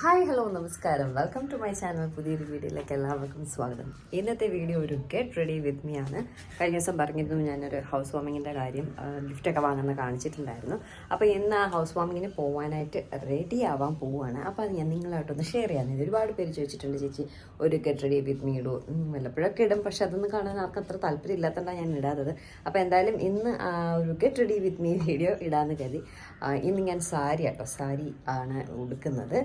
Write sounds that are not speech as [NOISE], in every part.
Hi hello നമസ്കാരം. Welcome to my channel പുതിയൊരു വീഡിയോയിലേക്ക് എല്ലാവർക്കും സ്വാഗതം. ഇന്നത്തെ വീഡിയോ ഒരു ഗെറ്റ് റെഡി വിത്ത് മീ ആണ്. കഴിഞ്ഞ ദിവസം പറഞ്ഞിരുന്നു ഞാനൊരു ഹൗസ് വാമിങ്ങിന്റെ കാര്യം ലിഫ്റ്റ് ഒക്കെ വാങ്ങുന്ന കാണിച്ചിട്ടുണ്ടായിരുന്നു. അപ്പോൾ ഇന്ന് ആ ഹൗസ് വാമിങ്ങിന് പോകാനായിട്ട് റെഡി ആവാൻ പോവുകയാണ്. അപ്പോൾ അത് ഞാൻ നിങ്ങളായിട്ടൊന്ന് ഷെയർ ചെയ്യാൻ ഒരുപാട് പേര് ചോദിച്ചിട്ടുണ്ട് ചേച്ചി ഒരു ഗെറ്റ് റെഡി വിത്ത് മീ ഇടൂ. വല്ലപ്പോഴൊക്കെ ഇടും. പക്ഷെ അതൊന്നും കാണാൻ ആർക്കും അത്ര താല്പര്യം ഇല്ലാത്തതുകൊണ്ടാണ് ഞാൻ ഇടാത്തത്. അപ്പോൾ എന്തായാലും ഇന്ന് ഒരു get ready with me video ഇടാമെന്ന് കരുതി. ഇന്ന് ഞാൻ സാരി കേട്ടോ സാരി ആണ് ഉടുക്കുന്നത്.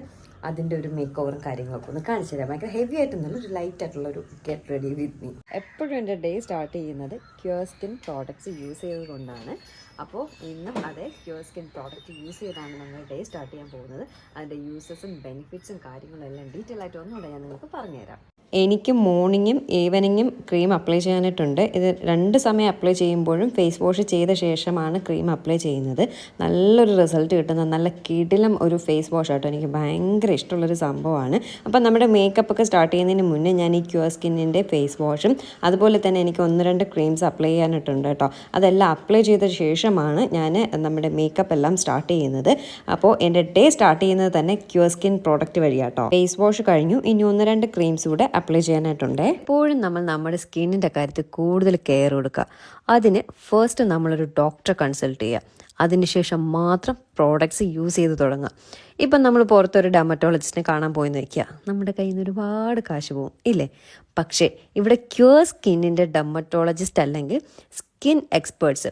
അതിന്റെ ഒരു മേക്ക് ഓവറും കാര്യങ്ങളൊക്കെ ഒന്ന് കാണിച്ചു തരാം. ഭയങ്കര ഹെവി ആയിട്ടൊന്നുമല്ല ഒരു ലൈറ്റ് ആയിട്ടുള്ള ഒരു ഗെറ്റ് റെഡി വിത്ത് മീ എപ്പോഴും എന്റെ ഡേ സ്റ്റാർട്ട് ചെയ്യുന്നത് ക്യൂർ സ്കിൻ പ്രോഡക്റ്റ്സ് യൂസ് ചെയ്തുകൊണ്ടാണ് അപ്പോൾ ഇന്നും അതേ ക്യൂർ സ്കിൻ പ്രോഡക്റ്റ് യൂസ് ചെയ്താണ് നമ്മൾ ഡേ സ്റ്റാർട്ട് ചെയ്യാൻ പോകുന്നത്. അതിന്റെ യൂസസും ബെനിഫിറ്റ്സും കാര്യങ്ങളും എല്ലാം ഡീറ്റെയിൽ ആയിട്ട് ഒന്നുകൂടെ ഞാൻ നിങ്ങൾക്ക് പറഞ്ഞുതരാം. എനിക്ക് മോർണിംഗും ഈവനിങ്ങും ക്രീം അപ്ലൈ ചെയ്യാനായിട്ടുണ്ട്. ഇത് രണ്ട് സമയം അപ്ലൈ ചെയ്യുമ്പോഴും ഫേസ് വാഷ് ചെയ്ത ശേഷമാണ് ക്രീം അപ്ലൈ ചെയ്യുന്നത്. നല്ലൊരു റിസൾട്ട് കിട്ടുന്ന നല്ല കിടിലം ഒരു ഫേസ് വാഷ് ആട്ടോ. എനിക്ക് ഭയങ്കര ഇഷ്ടമുള്ളൊരു സംഭവമാണ്. അപ്പം നമ്മുടെ മേക്കപ്പ് ഒക്കെ സ്റ്റാർട്ട് ചെയ്യുന്നതിന് മുന്നേ ഞാൻ ഈ ക്യൂർ സ്കിന്നിന്റെ ഫേസ് വാഷും അതുപോലെ തന്നെ എനിക്ക് ഒന്ന് രണ്ട് ക്രീംസ് അപ്ലൈ ചെയ്യാനായിട്ടുണ്ട് കേട്ടോ. അതെല്ലാം അപ്ലൈ ചെയ്ത ശേഷമാണ് ഞാൻ നമ്മുടെ മേക്കപ്പ് എല്ലാം സ്റ്റാർട്ട് ചെയ്യുന്നത്. അപ്പോൾ എന്റെ ഡേ സ്റ്റാർട്ട് ചെയ്യുന്നത് തന്നെ ക്യൂർ സ്കിൻ പ്രോഡക്റ്റ് വഴിയാട്ടോ. ഫേസ് വാഷ് കഴിഞ്ഞു. ഇനി ഒന്ന് രണ്ട് ക്രീംസ് കൂടെ അപ്ലൈ ചെയ്യാനായിട്ടുണ്ട്. എപ്പോഴും നമ്മൾ നമ്മുടെ സ്കിന്നിന്റെ കാര്യത്തിൽ കൂടുതൽ കെയർ കൊടുക്കുക. അതിന് ഫസ്റ്റ് നമ്മളൊരു ഡോക്ടറെ കൺസൾട്ട് ചെയ്യുക. അതിനുശേഷം മാത്രം പ്രോഡക്ട്സ് യൂസ് ചെയ്ത് തുടങ്ങുക. ഇപ്പം നമ്മൾ പുറത്തൊരു ഡെമറ്റോളജിസ്റ്റിനെ കാണാൻ പോയി നിൽക്കുക നമ്മുടെ കയ്യിൽ നിന്ന് ഒരുപാട് കാശ് പോകും ഇല്ലേ? പക്ഷേ ഇവിടെ ക്യൂർ സ്കിന്നിന്റെ ഡെമറ്റോളജിസ്റ്റ് അല്ലെങ്കിൽ സ്കിൻ എക്സ്പേർട്സ്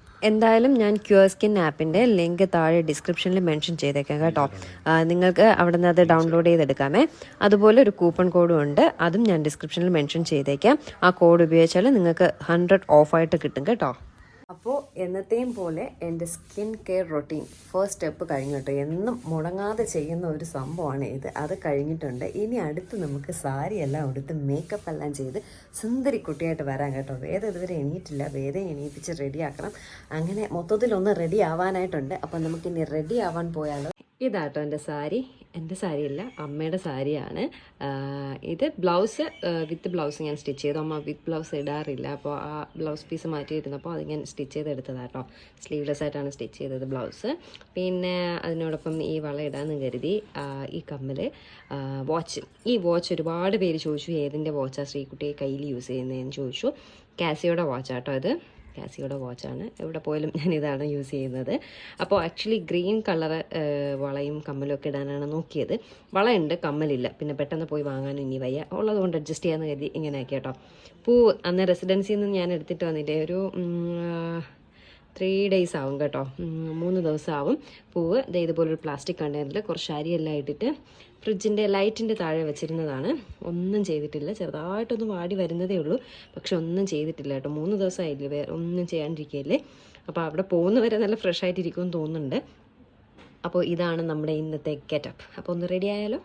എന്തായാലും ഞാൻ ക്യൂർ സ്കിൻ ആപ്പിന്റെ ലിങ്ക് താഴെ ഡിസ്ക്രിപ്ഷനിൽ മെൻഷൻ ചെയ്തേക്കാം കേട്ടോ. നിങ്ങൾക്ക് അവിടെ നിന്ന് അത് ഡൗൺലോഡ് ചെയ്തെടുക്കാമേ. അതുപോലെ ഒരു കൂപ്പൺ കോഡും ഉണ്ട്. അതും ഞാൻ ഡിസ്ക്രിപ്ഷനിൽ മെൻഷൻ ചെയ്തേക്കാം. ആ കോഡ് ഉപയോഗിച്ചാൽ നിങ്ങൾക്ക് ഹൺഡ്രഡ് ഓഫായിട്ട് കിട്ടും കേട്ടോ. അപ്പോൾ എന്നത്തെയും പോലെ എന്റെ skin care routine first step കഴിഞ്ഞു കേട്ടോ. എന്നും മുടങ്ങാതെ ചെയ്യുന്ന ഒരു സംഭവമാണ് ഇത്. അത് കഴിഞ്ഞിട്ടുണ്ട്. ഇനി അടുത്ത് നമുക്ക് സാരി എല്ലാം എടുത്ത് മേക്കപ്പ് എല്ലാം ചെയ്ത് സുന്ദരി കുട്ടിയായിട്ട് വരാൻ കേട്ടോ. വേദ ഇതുവരെ എണീറ്റില്ല. വേദം എണീപ്പിച്ച് റെഡിയാക്കണം അങ്ങനെ മൊത്തത്തിലൊന്ന് റെഡി ആവാനായിട്ടുണ്ട്. അപ്പം നമുക്കിനി റെഡി ആവാൻ പോയാലോ. ഇതാട്ടോ എന്റെ സാരി. എന്റെ സാരിയല്ല അമ്മയുടെ സാരിയാണ്. ഇത് ബ്ലൗസ് വിത്ത് ബ്ലൗസ് ഞാൻ സ്റ്റിച്ച് ചെയ്തു. അമ്മ വിത്ത് ബ്ലൗസ് ഇടാറില്ല. അപ്പോൾ ആ ബ്ലൗസ് പീസ് മാറ്റിയിരുന്നപ്പോൾ അത് ഞാൻ സ്റ്റിച്ച് ചെയ്തെടുത്തതാണ് കേട്ടോ സ്ലീവ്ലെസ് ആയിട്ടാണ് സ്റ്റിച്ച് ചെയ്തത് ബ്ലൗസ്. പിന്നെ അതിനോടൊപ്പം ഈ വള ഇടാമെന്ന് കരുതി ഈ കമ്മൽ വാച്ച് ഈ വാച്ച് ഒരുപാട് പേര് ചോദിച്ചു ഏതിന്റെ വാച്ചാണ് ശ്രീകുട്ടിയെ കയ്യിൽ യൂസ് ചെയ്യുന്നതെന്ന് ചോദിച്ചു. കാസിയോടെ വാച്ചാട്ടോ ഇത്. കാസിയോടെ വാച്ചാണ്. എവിടെ പോയാലും ഞാൻ ഇതാണ് യൂസ് ചെയ്യുന്നത്. അപ്പോൾ ആക്ച്വലി ഗ്രീൻ കളർ വളയും കമ്മലും ഒക്കെ ഇടാനാണ് നോക്കിയത്. വളയുണ്ട് കമ്മലില്ല. പിന്നെ പെട്ടെന്ന് പോയി വാങ്ങാനും ഇനി വയ്യ. ഉള്ളതുകൊണ്ട് അഡ്ജസ്റ്റ് ചെയ്യാമെന്ന് കരുതി ഇങ്ങനെ കേട്ടോ. പൂ അന്ന് റെസിഡൻസിയിൽ നിന്ന് ഞാൻ എടുത്തിട്ട് വന്നിട്ടേ ഒരു ത്രീ ഡേയ്സ് ആവും കേട്ടോ. മൂന്ന് ദിവസം ആവും പൂവ് ദേ ഇതുപോലൊരു പ്ലാസ്റ്റിക് കണ്ടെയ്നറിൽ കുറച്ച് അരിയെല്ലാം ഇട്ടിട്ട് ഫ്രിഡ്ജിന്റെ ലൈറ്റിന്റെ താഴെ വെച്ചിരുന്നതാണ്. ഒന്നും ചെയ്തിട്ടില്ല. ചെറുതായിട്ടൊന്ന് വാടി വരുന്നതേ ഉള്ളൂ. പക്ഷെ ഒന്നും ചെയ്തിട്ടില്ല കേട്ടോ. മൂന്ന് ദിവസമായില്ലേ വേറെ ഒന്നും ചെയ്യാണ്ടിരിക്കുകയല്ലേ അപ്പോൾ അവിടെ പോകുന്നവരെ നല്ല ഫ്രഷ് ആയിട്ടിരിക്കുമെന്ന് തോന്നുന്നുണ്ട്. അപ്പോൾ ഇതാണ് നമ്മുടെ ഇന്നത്തെ ഗെറ്റപ്പ് അപ്പോൾ ഒന്ന് റെഡി ആയാലോ?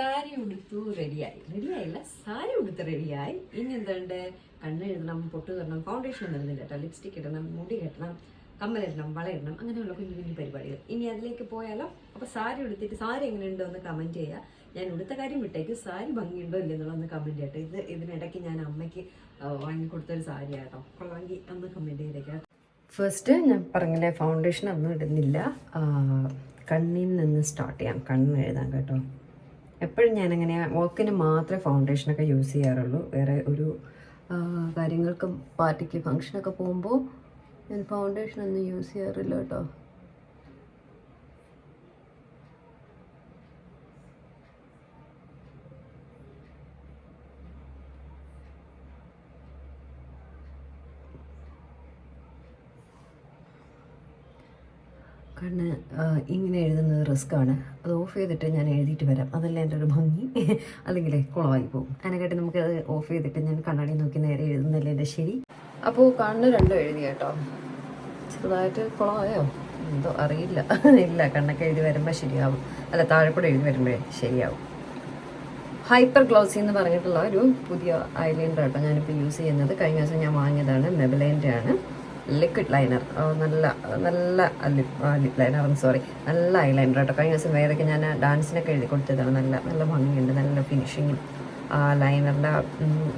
സാരി ഉടുത്തു റെഡിയായി റെഡിയായില്ല സാരി ഉടുത്ത് റെഡിയായി ഇനി എന്തുണ്ട്? കണ്ണ് എഴുതണം പൊട്ട് തരണം ഫൗണ്ടേഷൻ ഒന്നും ഇടുന്നില്ല കേട്ടോ. ലിപ്സ്റ്റിക് ഇടണം മുടി കെട്ടണം കമ്മലിടണം വളയിടണം അങ്ങനെയുള്ള കുഞ്ഞു കുഞ്ഞു പരിപാടികൾ. ഇനി അതിലേക്ക് പോയാലോ? അപ്പോൾ സാരി ഉടുത്തിട്ട് സാരി എങ്ങനെയുണ്ടോ എന്ന് കമന്റ് ചെയ്യുക ഞാൻ ഉടുത്ത കാര്യം വിട്ടേക്ക്. സാരി ഭംഗിയുണ്ടോ ഇല്ലെന്നുള്ള ഒന്ന് കമന്റ് ചെയ്യട്ടെ. ഇത് ഇതിനിടയ്ക്ക് ഞാൻ അമ്മയ്ക്ക് വാങ്ങിക്കൊടുത്തൊരു സാരി ആട്ടോ കൊള്ളാമെങ്കിൽ ഒന്ന് കമന്റ് ചെയ്തേക്കാം. ഫസ്റ്റ് ഞാൻ പറഞ്ഞില്ലേ ഫൗണ്ടേഷൻ ഒന്നും ഇടുന്നില്ല. കണ്ണിൽ നിന്ന് സ്റ്റാർട്ട് ചെയ്യാം. കണ്ണ് എഴുതാം കേട്ടോ. എപ്പോഴും ഞാൻ അങ്ങനെ വർക്കിന് മാത്രമേ ഫൗണ്ടേഷനൊക്കെ യൂസ് ചെയ്യാറുള്ളൂ. വേറെ ഒരു കാര്യങ്ങൾക്കും പാർട്ടിക്ക് ഫങ്ഷനൊക്കെ പോകുമ്പോൾ ഞാൻ ഫൗണ്ടേഷൻ ഒന്നും യൂസ് ചെയ്യാറില്ല കേട്ടോ. കണ്ണ് ആ, ഇങ്ങനെ എഴുതുന്നത് റിസ്ക് ആണ്. അത് ഓഫ് ചെയ്തിട്ട് ഞാൻ എഴുതിയിട്ട് വരാം. അതല്ല എന്റെ ഒരു ഭംഗി. [LAUGHS] അല്ലെങ്കിൽ കുളമായി പോകും. അതിനെക്കാട്ടി നമുക്ക് അത് ഓഫ് ചെയ്തിട്ട് ഞാൻ കണ്ണാടി നോക്കി നേരെ എഴുതുന്നല്ലേ എന്റെ ശരി? അപ്പോൾ കണ്ണ് രണ്ടും എഴുതി കേട്ടോ. ചെറുതായിട്ട് കുളമായോ? എന്തോ അറിയില്ല. [LAUGHS] ഇല്ല കണ്ണൊക്കെ എഴുതി വരുമ്പോൾ ശരിയാവും. അല്ല താഴെക്കൂടെ എഴുതി വരുമ്പോഴേ ശരിയാവും. ഹൈപ്പർ ഗ്ലോസി എന്ന് പറഞ്ഞിട്ടുള്ള ഒരു പുതിയ ഐലൈനർ ആട്ടോ ഞാനിപ്പോൾ യൂസ് ചെയ്യുന്നത്. കഴിഞ്ഞ ദിവസം ഞാൻ വാങ്ങിയതാണ് മെബലൈന്റെ ആണ്. ലിക്വിഡ് ലൈനർ നല്ല നല്ല ലിപ് ലിപ് ലൈനർ സോറി നല്ല ഐ ലൈനർ കേട്ടോ കഴിഞ്ഞ ദിവസം വേറൊക്കെ ഞാൻ ഡാൻസിനൊക്കെ എഴുതി കൊടുത്തതാണ്. നല്ല നല്ല ഭംഗിയുണ്ട് നല്ല ഫിനിഷിങ്ങും ആ ലൈനറിന്റെ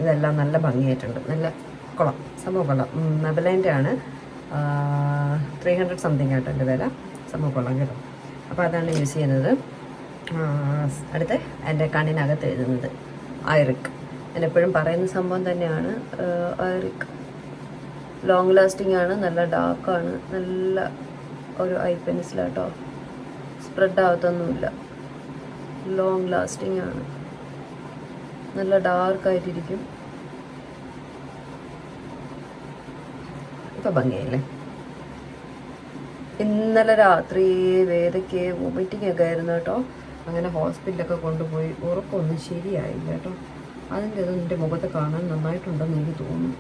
ഇതെല്ലാം നല്ല ഭംഗിയായിട്ടുണ്ട്. നല്ല കുളം സംഭവം കൊള്ളാം. മെബലൈന്റെ ആണ്. ത്രീ ഹൺഡ്രഡ് സംതിങ് ആയിട്ട് എന്റെ വില. സംഭവം കൊള്ളാം കേട്ടോ. അപ്പോൾ അതാണ് യൂസ് ചെയ്യുന്നത്. അടുത്ത എന്റെ കണ്ണിനകത്ത് എഴുതുന്നത്. ഐറിക് ഞാൻ എപ്പോഴും പറയുന്ന സംഭവം തന്നെയാണ് ഐറിക് ലോങ് ലാസ്റ്റിംഗ് ആണ് നല്ല ഡാർക്ക് ആണ് നല്ല ഒരു ഐ പെൻസിലാട്ടോ സ്പ്രെഡ് ആവത്തൊന്നുമില്ല. ലോങ് ലാസ്റ്റിംഗ് ആണ്. നല്ല ഡാർക്ക് ആയിട്ടിരിക്കും. ഇപ്പം ഭംഗിയായില്ലേ? ഇന്നലെ രാത്രി വേദയ്ക്ക് വോമിറ്റിംഗ് ഒക്കെ ആയിരുന്നു കേട്ടോ അങ്ങനെ ഹോസ്പിറ്റലൊക്കെ കൊണ്ടുപോയി ഉറപ്പൊന്നും ശരിയായില്ല കേട്ടോ അതിന്റെ ഇത് എന്റെ മുഖത്ത് കാണാൻ നന്നായിട്ടുണ്ടെന്ന് എനിക്ക് തോന്നുന്നു.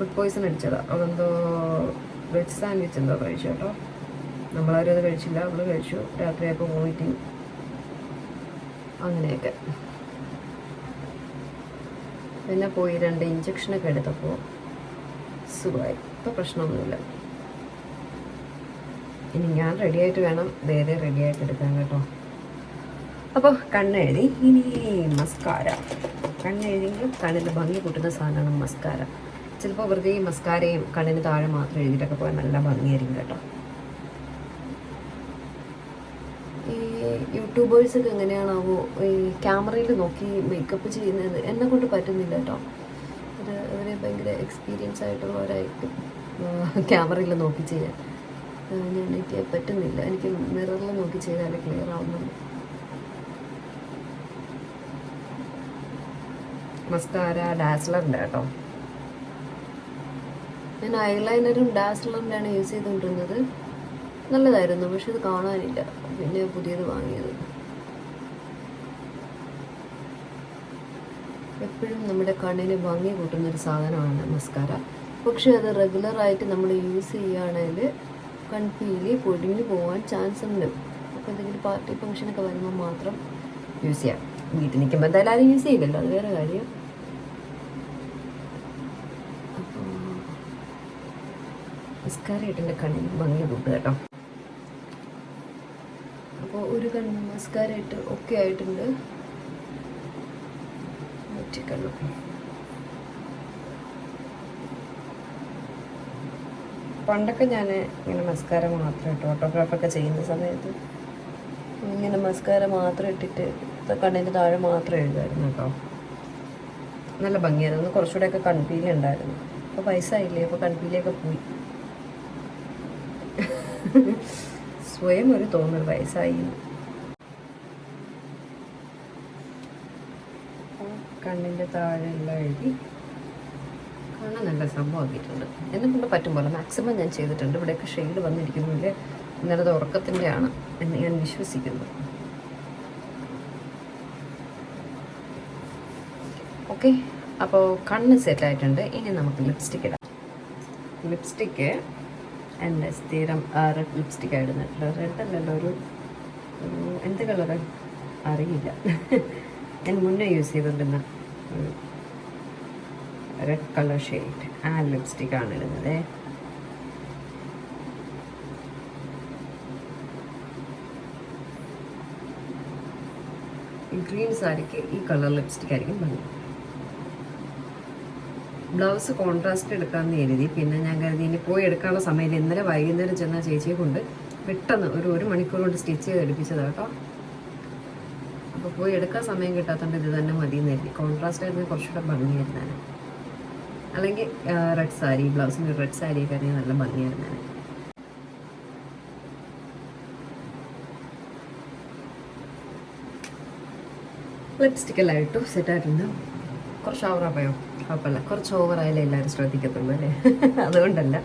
ഫുഡ് പോയ്സൺ അടിച്ചതാ. അതെന്തോ വെജ് സാൻഡ്വിച്ച് എന്തോ കഴിച്ചു കേട്ടോ. നമ്മളാരും അത് കഴിച്ചില്ല. അവൾ കഴിച്ചു. രാത്രിയായപ്പോൾ വോമിറ്റിങ് അങ്ങനെയൊക്കെ. പിന്നെ പോയി രണ്ട് ഇഞ്ചക്ഷനൊക്കെ എടുത്തപ്പോൾ സുഖമായി. ഇപ്പോൾ പ്രശ്നമൊന്നുമില്ല. ഇനി ഞാൻ റെഡിയായിട്ട് വേണം. വേറെ റെഡിയായിട്ട് എടുക്കാൻ കേട്ടോ. അപ്പോൾ കണ്ണെഴുതി. ഇനി മസ്കാര കണ്ണെഴുതിയെങ്കിലും കണ്ണിന്റെ ഭംഗി കൂട്ടുന്ന സാധനമാണ് മസ്കാര ചിലപ്പോൾ വെറുതെ ഈ മസ്കാരയും കണ്ണിന് താഴെ മാത്രം എഴുതിയിട്ടൊക്കെ പോയാൽ നല്ല ഭംഗിയായിരിക്കും കേട്ടോ. ഈ യൂട്യൂബേഴ്സൊക്കെ എങ്ങനെയാണാവോ ഈ ക്യാമറയിൽ നോക്കി മേക്കപ്പ് ചെയ്യുന്നത് എന്നെ കൊണ്ട് പറ്റുന്നില്ല കേട്ടോ. അത് അവരെ ഭയങ്കര എക്സ്പീരിയൻസ് ആയിട്ടുള്ളവരായിരിക്കും ക്യാമറയിൽ നോക്കി ചെയ്യാൻ. ഞാൻ എനിക്ക് പറ്റുന്നില്ല. എനിക്ക് മിററിൽ നോക്കി ചെയ്താലേ ക്ലിയർ ആവുന്നുള്ളൂ. മസ്കാര ഡാസ്ലർ ഉണ്ട് കേട്ടോ. ഞാൻ ഐലൈനറും ഡാസ്ലറിന്റെയാണ് യൂസ് ചെയ്തുകൊണ്ടിരുന്നത്. നല്ലതായിരുന്നു പക്ഷെ ഇത് കാണാനില്ല. പിന്നെ പുതിയത് വാങ്ങിയത്. എപ്പോഴും നമ്മുടെ കണ്ണിന് ഭംഗി കൂട്ടുന്ന ഒരു സാധനമാണ് മസ്കാര പക്ഷെ അത് റെഗുലറായിട്ട് നമ്മൾ യൂസ് ചെയ്യുകയാണെങ്കിൽ കൺപീലി പൊടിഞ്ഞു പോകാൻ ചാൻസ് ഉണ്ട്. അപ്പോൾ എന്തെങ്കിലും പാർട്ടി ഫംഗ്ഷനൊക്കെ വരുമ്പോൾ മാത്രം യൂസ് ചെയ്യാം. വീട്ടിൽ നിൽക്കുമ്പോൾ എന്തായാലും ആരും യൂസ് ചെയ്യില്ലല്ലോ. അത് വേറെ കാര്യം അപ്പോൾ മസ്കാര ഇട്ടെന്റെ കണ്ണിന്. ഭംഗി കൂട്ടുക കേട്ടോ. അപ്പോൾ ഒരു കണ്ണ് മസ്കാര ഇട്ട് ഒക്കെ ആയിട്ടുണ്ട്. മറ്റേ പണ്ടൊക്കെ ഞാൻ ഇങ്ങനെ മസ്കാര മാത്രം ഇട്ട് ഓട്ടോഗ്രാഫൊക്കെ ചെയ്യുന്ന സമയത്ത് ഇങ്ങനെ മസ്കാര മാത്രം ഇട്ടിട്ട് കണ്ണിന്റെ താഴെ മാത്രം എഴുതായിരുന്നു കേട്ടോ. നല്ല ഭംഗിയായിരുന്നു. കുറച്ചുകൂടെയൊക്കെ കൺപീലുണ്ടായിരുന്നു അപ്പോൾ പൈസ ആയില്ലേ അപ്പോൾ കൺപീലൊക്കെ പോയി. [LAUGHS] സ്വയം ഒരു തോന്നൽ വയസ്സായി. കണ്ണിന്റെ താഴെ എഴുതി. കാണാൻ നല്ല സംഭവമാക്കിയിട്ടുണ്ട് എന്നെ കൊണ്ട് പറ്റും പോലെ. മാക്സിമം ഞാൻ ചെയ്തിട്ടുണ്ട്. ഇവിടെയൊക്കെ ഷെയ്ഡ് വന്നിരിക്കുന്നില്ല ഇന്നലെ ഉറക്കത്തിന്റെ ആണ് എന്ന് ഞാൻ വിശ്വസിക്കുന്നു. ഓക്കെ അപ്പോൾ കണ്ണ് സെറ്റായിട്ടുണ്ട് ഇനി നമുക്ക് ലിപ്സ്റ്റിക് ഇടാം. ലിപ്സ്റ്റിക്ക് എന്റെ സ്ഥിരം റെഡ് ലിപ്സ്റ്റിക് ആയിരുന്നു റെഡ് അല്ലല്ലോ ഒരു എന്ത് കളറ് അറിയില്ല. ഞാൻ മുന്നേ യൂസ് ചെയ്തുകൊണ്ടിരുന്ന റെഡ് കളർ ഷെയ്ഡ് ആ ലിപ്സ്റ്റിക് ആണ് ഇടുന്നത്. ഗ്രീൻ സാരിക്ക് ഈ കളർ ലിപ്സ്റ്റിക് ആയിരിക്കും ഭംഗി ബ്ലൗസ് കോൺട്രാസ്റ്റ് എടുക്കാമെന്ന് എഴുതി പിന്നെ ഞാൻ കരുതി ഇനി പോയി എടുക്കാനുള്ള സമയത്ത് ഇന്നലെ വൈകുന്നേരം ചെന്ന ചേച്ചിയെ കൊണ്ട് പെട്ടെന്ന് ഒരു ഒരു മണിക്കൂർ കൊണ്ട് സ്റ്റിച്ച് ചെയ്ത് എടുപ്പിച്ചതാണ് കേട്ടോ. അപ്പോൾ പോയി എടുക്കാൻ സമയം കിട്ടാത്തതുകൊണ്ട് ഇത് തന്നെ മതി എന്ന് എഴുതി കോൺട്രാസ്റ്റ് ആയിരുന്നു കുറച്ചുകൂടെ ഭംഗിയായിരുന്നേനെ അല്ലെങ്കിൽ റെഡ് സാരി ബ്ലൗസിന് റെഡ് സാരി ഒക്കെ ആണെങ്കിൽ നല്ല ഭംഗിയായിരുന്നേനെ ലിപ്സ്റ്റിക്കെല്ലാം ഇട്ടു. സെറ്റായിട്ടുണ്ട് കുറച്ച് ഓവറാപ്പോയോ കുഴപ്പമില്ല. കുറച്ച് ഓവറായാലേ എല്ലാവരും ശ്രദ്ധിക്കത്തുള്ളൂ അല്ലേ? [LAUGHS] അതുകൊണ്ടല്ല.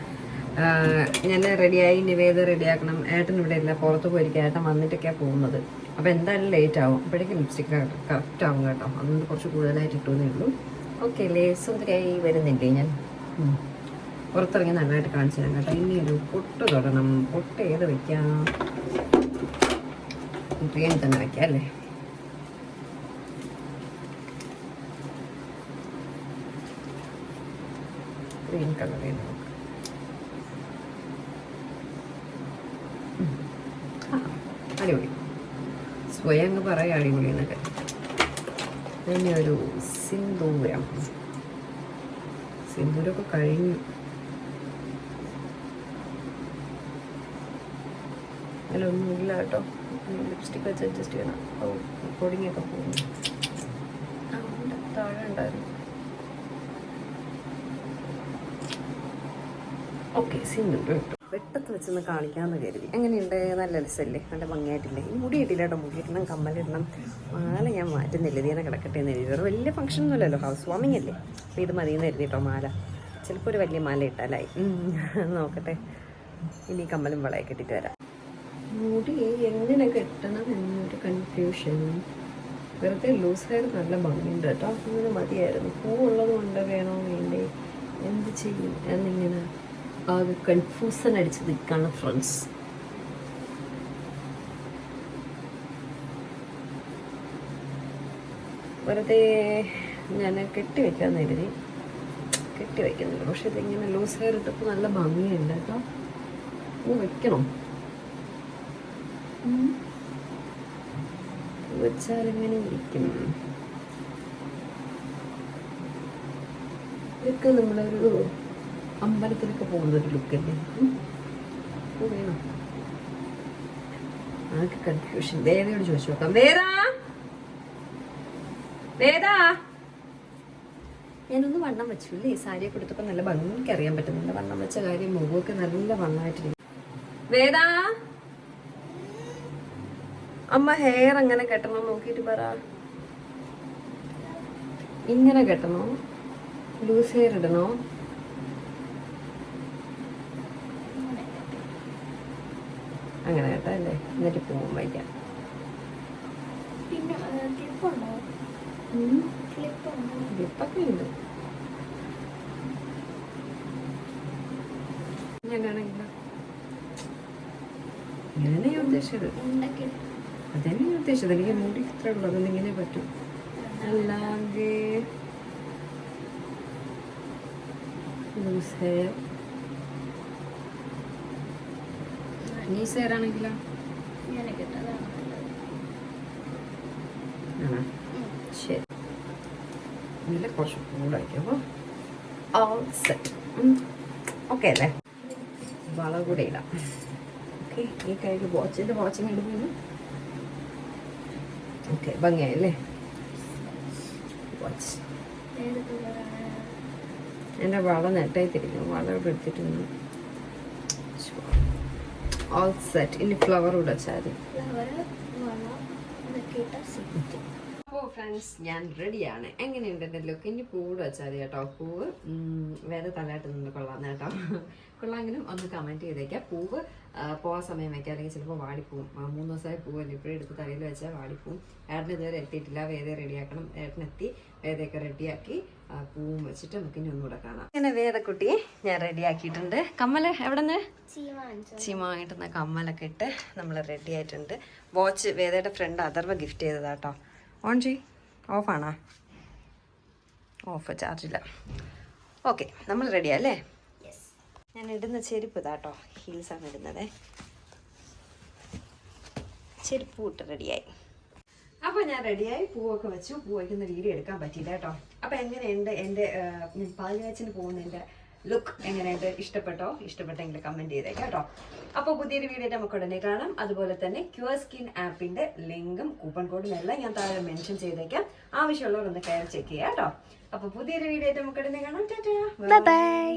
ഞാൻ റെഡിയായി നിവേദ റെഡിയാക്കണം ഏട്ടൻ ഇവിടെ ഇല്ല. പുറത്ത് പോയിരിക്കും ഏട്ടൻ വന്നിട്ടൊക്കെയാണ് പോകുന്നത്. അപ്പോൾ എന്തായാലും ലേറ്റ് ആവും. അപ്പോഴേക്കും ലിപ്സ്റ്റിക് കറക്റ്റ് ആവും കേട്ടോ. അതുകൊണ്ട് കുറച്ച് കൂടുതലായിട്ട് ഇട്ടുവെന്നേ ഉള്ളൂ. ഓക്കെ ലേസ് ലേസുന്ദരായി വരുന്നില്ലേ ഞാൻ. പുറത്തിറങ്ങി നന്നായിട്ട് കാണിച്ചു തരാം കേട്ടോ. ഇനി ഒരു പൊട്ട് തൊടണം. പൊട്ട് ഏത് വയ്ക്കാം ഗ്രീൻ തന്നെ വയ്ക്കാം അല്ലേ? ഗ്രീൻ കളറേ നോക്കാം. ഉം. ആ, അടിപൊളി. സ്വയം അങ്ങ് പറയാം അടിപൊളി എന്നൊക്കെ. പിന്നെ ഒരു സിന്ദൂരം. സിന്ദൂരമൊക്കെ കഴിഞ്ഞു. അതിലൊന്നുമില്ല കേട്ടോ. ലിപ്സ്റ്റിക് വെച്ച് അഡ്ജസ്റ്റ് ചെയ്യണം. ഓ പൊടിങ്ങൊക്കെ പോകുന്നു. താഴെ ഉണ്ടായിരുന്നു. ഓക്കെ സിമ്പിൾ കേട്ടോ. വെട്ടത്ത് വെച്ചൊന്ന് കാണിക്കാമെന്ന് കരുതി. എങ്ങനെയുണ്ട്? നല്ല രസമല്ലേ? നല്ല ഭംഗിയായിട്ടില്ലേ? ഈ മുടി ഇട്ടില്ല കേട്ടോ. മുടി ഇടണം കമ്മലിടണം മാല ഞാൻ മാറ്റുന്നില്ല. ഇതിനെ കിടക്കട്ടെ എന്ന് എഴുതി വേറെ വലിയ ഫംഗ്ഷൻ ഒന്നുമില്ലല്ലോ ഹൗസ് വാമിംഗ് അല്ലേ? അപ്പോൾ ഇത് മതിയെന്ന് എഴുതി കേട്ടോ മാല. ചിലപ്പോൾ ഒരു വലിയ മാല ഇട്ടാലായി. നോക്കട്ടെ. ഇനി കമ്മലും വളയൊക്കെ കെട്ടിട്ട് വരാം. മുടി എങ്ങനെ കെട്ടണം എന്നൊരു കൺഫ്യൂഷൻ വെറുതെ ലൂസ് ഹെയർ നല്ല ഭംഗിയുണ്ട് കേട്ടോ. അങ്ങനെ മതിയായിരുന്നു. പൂവുള്ളത് കൊണ്ട് വേണോ വേണ്ടേ? എന്ത് ചെയ്യും? എന്നിങ്ങനെ ആകെ കൺഫ്യൂസൺ അടിച്ച് നിൽക്കാണ് ഫ്രണ്ട്സ് വെറുതെ ഞാൻ കെട്ടി വെക്കാന്ന് കരുതി. കെട്ടി വെക്കുന്നില്ല. പക്ഷെ ഇതിങ്ങനെ ലൂസ് ഹെയർ ഇട്ടപ്പോൾ നല്ല ഭംഗിയുണ്ട് കേട്ടോ. ഒന്ന് വെക്കണം. വെച്ചാൽ ഇങ്ങനെ ഇരിക്കും. ഇതൊക്കെ നമ്മളൊരു അമ്പലത്തിലൊക്കെ പോകുന്ന ഒരു ലുക്കല്ലേ വേണം. ആകെ കൺഫ്യൂഷൻ വേദയോട് ചോദിച്ചു നോക്കാം. വേദ? വേദ? ഞാനൊന്ന് വണ്ണം വെച്ചു അല്ലേ? ഈ സാരിയെ കൊടുത്തപ്പോ നല്ല ഭംഗിക്ക് അറിയാൻ പറ്റുന്നുണ്ട് വണ്ണം വെച്ച കാര്യം മുഖമൊക്കെ നല്ല വണ്ണമായിട്ടിരിക്കും വേദാ? അമ്മ ഹെയർ അങ്ങനെ കെട്ടണം നോക്കിയിട്ട് പറ. ഇങ്ങനെ കെട്ടണോ? ലൂസ് ഹെയർ ഇടണോ? അങ്ങനെ കേട്ടോ അല്ലേ? എന്നിട്ട് പോകും വയ്ക്കാം. ഉണ്ട്? ഇങ്ങനെ ഞാൻ ഉദ്ദേശിച്ചത്. അതന്നെ ഞാൻ ഉദ്ദേശിച്ചത്. എനിക്ക് മുടി ഇത്ര ഉള്ളത് ഇങ്ങനെ പറ്റും. അല്ലാതെ ലൂസ്. ഹെയർ നീസ് ഹെയർ ആണെങ്കിലോ? ഇങ്ങനെ കിട്ടതാണ് നല്ലത് ആണോ? ഉം. ശരി. ഇതിൽ കുറച്ച് കൂടായിരിക്കും ഓൾ സെറ്റ് ഓക്കെ അല്ലേ? വള കൂടെ ഇടാം. ഓക്കെ ഈ കയ്യിൽ വാച്ചിന്റെ വാച്ചിങ് എടുക്കുന്നു ഓക്കെ ഭംഗിയായല്ലേ? വാച്ച് എന്റെ വള നെട്ടായി തിരിക്കും വള ഇവിടെ എടുത്തിട്ടുണ്ട്. ഓൾ സെറ്റ് ഇനി ഫ്ലവർ കൂടെ ഇട്ട അപ്പോൾ ഫ്രണ്ട്സ് ഞാൻ റെഡിയാണ് എങ്ങനെയുണ്ട് എന്റെ ലുക്ക് ഇനി പൂവ് വെച്ചാൽ കേട്ടോ പൂവ് വേറെ തലയായിട്ട് നിന്ന് കൊള്ളാം കേട്ടോ കൊള്ളാമെങ്കിലും ഒന്ന് കമന്റ് ചെയ്തേക്കാം. പൂവ് പോകാൻ സമയം വയ്ക്കുക അല്ലെങ്കിൽ ചിലപ്പോൾ വാടിപ്പോവും മൂന്ന് ദിവസമായി പോവുമല്ലോ ഇപ്പോഴും എടുത്ത് തലയിൽ വെച്ചാൽ വാടിപ്പോവും. ഏട്ടന് ഇതുവരെ എത്തിയിട്ടില്ല. വേദ റെഡിയാക്കണം. ഏട്ടനെത്തി വേദയൊക്കെ റെഡിയാക്കി പൂവും വെച്ചിട്ട് നമുക്ക് ഇനി ഒന്നുകൂടെ കാണാം. അങ്ങനെ വേദക്കുട്ടിയെ ഞാൻ റെഡിയാക്കിയിട്ടുണ്ട്. കമ്മൽ എവിടെ നിന്ന് ചീമ ചിമായിട്ടുന്ന കമ്മലൊക്കെ ഇട്ട് നമ്മൾ റെഡി ആയിട്ടുണ്ട് വാച്ച് വേദയുടെ ഫ്രണ്ട് അതർവ ഗിഫ്റ്റ് ചെയ്തതാട്ടോ. ഓൺ ചെയ് ഓഫാണോ? ഓഫ് ചാർജില്ല. ഓക്കെ നമ്മൾ റെഡിയാ അല്ലേ? ഞാൻ ഇടുന്ന ചെരുപ്പ് ഇതാട്ടോ ഹീൽസാണ് ഇടുന്നത്. ചെരുപ്പ് ഇട്ട് റെഡിയായി അപ്പോൾ ഞാൻ റെഡിയായി പൂവൊക്കെ വെച്ചു. പൂ വയ്ക്കുന്ന വീഡിയോ എടുക്കാൻ പറ്റിയില്ല കേട്ടോ അപ്പോൾ എങ്ങനെയുണ്ട് എന്റെ പാലുകാച്ചിന് പോകുന്നതിന്റെ ലുക്ക് എങ്ങനെയുണ്ട്? ഇഷ്ടപ്പെട്ടോ? ഇഷ്ടപ്പെട്ടെങ്കിൽ കമന്റ് ചെയ്തേക്കാം കേട്ടോ. അപ്പോൾ പുതിയൊരു വീഡിയോ നമുക്ക് ഉടനെ കാണാം. അതുപോലെ തന്നെ ക്യൂർ സ്കിൻ ആപ്പിന്റെ ലിങ്കും കൂപ്പൺ കോഡും എല്ലാം ഞാൻ താഴെ മെൻഷൻ ചെയ്തേക്കാം. ആവശ്യമുള്ളവർ ഒന്ന് കയറി ചെക്ക് ചെയ്യാം കേട്ടോ അപ്പോൾ പുതിയൊരു വീഡിയോ നമുക്ക് ഉടനെ കാണാം. ബൈ